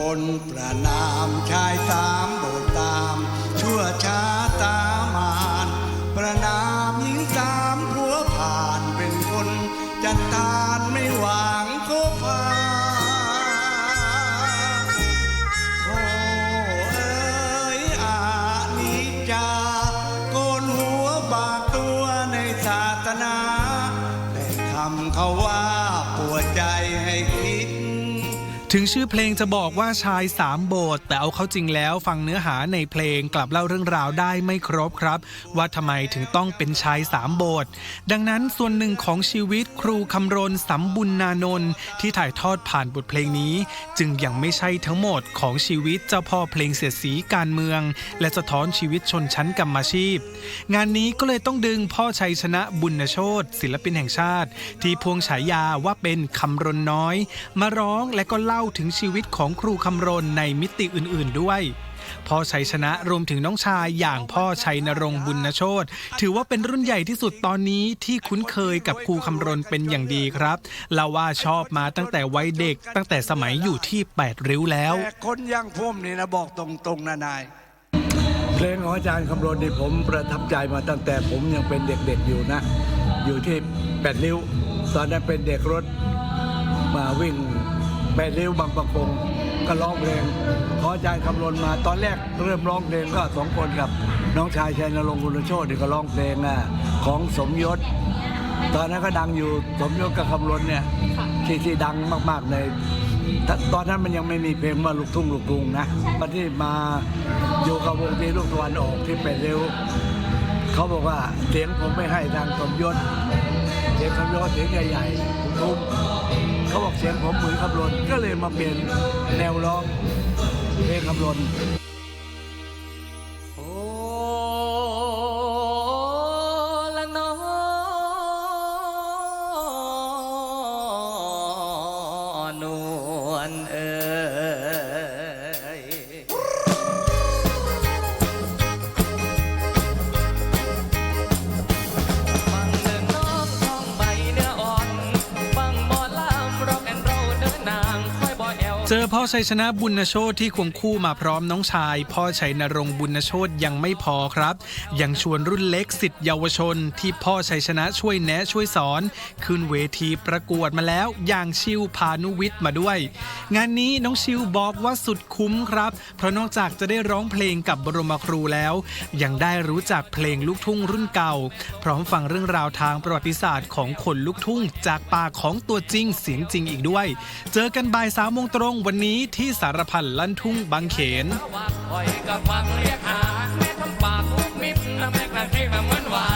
คนประนามชายสามโบตาม ชั่วช้าตามาน ประนามหญิงสามผัวผ่านเป็นคนจันทานไม่หวางก็พาโอ้เอ๋ยอานิจจาโกนหัวบากตัวในศาสนาแต่คำเขาว่าปวดใจให้คิ ถึงชื่อเพลงจะบอกว่าชายสามโบสถ์แต่เอาเข้าจริงแล้วฟังเนื้อหาในเพลงกลับเล่าเรื่องราวได้ไม่ครบครับ ว่าทำไมถึงต้องเป็นชายสามโบสถ์ดังนั้นส่วนหนึ่งของชีวิตครูคำรณสัมบุญนานนท์ที่ถ่ายทอดผ่านบทเพลงนี้ จึงยังไม่ใช่ทั้งหมดของชีวิตเจ้าพ่อเพลงเสียดสีการเมือง และสะท้อนชีวิตชนชั้นกรรมาชีพ งานนี้ก็เลยต้องดึงพ่อชัยชนะบุญโชตศิลปินแห่งชาติ ที่พวงฉายาว่าเป็นคำรณน้อย มาร้องและก็เล่าถึงชีวิตของครูคำรณในมิติอื่นๆด้วย พ่อชัยชนะรวมถึงน้องชายอย่างพ่อชัยนรงค์บุญโชตถือว่าเป็นรุ่นใหญ่ที่สุดตอนนี้ที่คุ้นเคยกับครูคำรณเป็นอย่างดีครับเล่าว่าชอบมาตั้งแต่วัยเด็กตั้งแต่สมัยอยู่ที่แปดริ้วแล้ว แต่คนอยังพุ่มนี่นะบอกตรงๆนะนาย เพลงของอาจารย์คำรณนี่ผมประทับใจมาตั้งแต่ผมยังเป็นเด็กๆอยู่นะ อยู่ที่แปดริ้ว ตอนนั้นเป็นเด็กรถมาวิ่ง แปดริ้วบางประกงก็ร้องเพลง ขออาจารย์คำรณมาตอนแรกเริ่มร้องเพลงก็สองคนกับ น้องชายชัยนรงค์กุลโชติก็ร้องเพลงอะของสมยศ ตอนนั้นก็ดังอยู่สมยศกับคำรณเนี่ยที่ที่ดังมากๆเลยตอนนั้นมันยังไม่มีเพลงว่าลูกทุ่งลูกกรุงนะตอนที่มาอยู่กับวงดนตรีลูกตะวันออกที่เป็นเร็วเขาบอกว่าเสียงผมไม่ให้ทางสมยศเสียงสมยศเสียงใหญ่ๆทุ้ม เสียงผมเหมือนคำรนก็เลยมาเปลี่ยนแนวร้องเพลงคำรน เจอพ่อชัยชนะบุญโชตที่ควงคู่มาพร้อมน้องชาย พ่อชัยนรงบุญโชตยังไม่พอครับ ยังชวนรุ่นเล็กสิทธิเยาวชน ที่พ่อชัยชนะช่วยแนะช่วยสอน ขึ้นเวทีประกวดมาแล้ว อย่างชิวพานุวิทย์มาด้วย งานนี้น้องชิวบอกว่าสุดคุ้มครับ เพราะนอกจากจะได้ร้องเพลงกับบรมครูแล้ว ยังได้รู้จักเพลงลูกทุ่งรุ่นเก่า พร้อมฟังเรื่องราวทางประวัติศาสตร์ของคนลูกทุ่ง จากปากของตัวจริงเสียงจริงอีกด้วย เจอกันบ่ายสามโมงตรงวันนี้ที่สารพันลันทุ่งบางเขน ว่าคอยกับฟังเรียกหาแม่ทำปากมิดนะแม่กระเทมาเหมือนว่า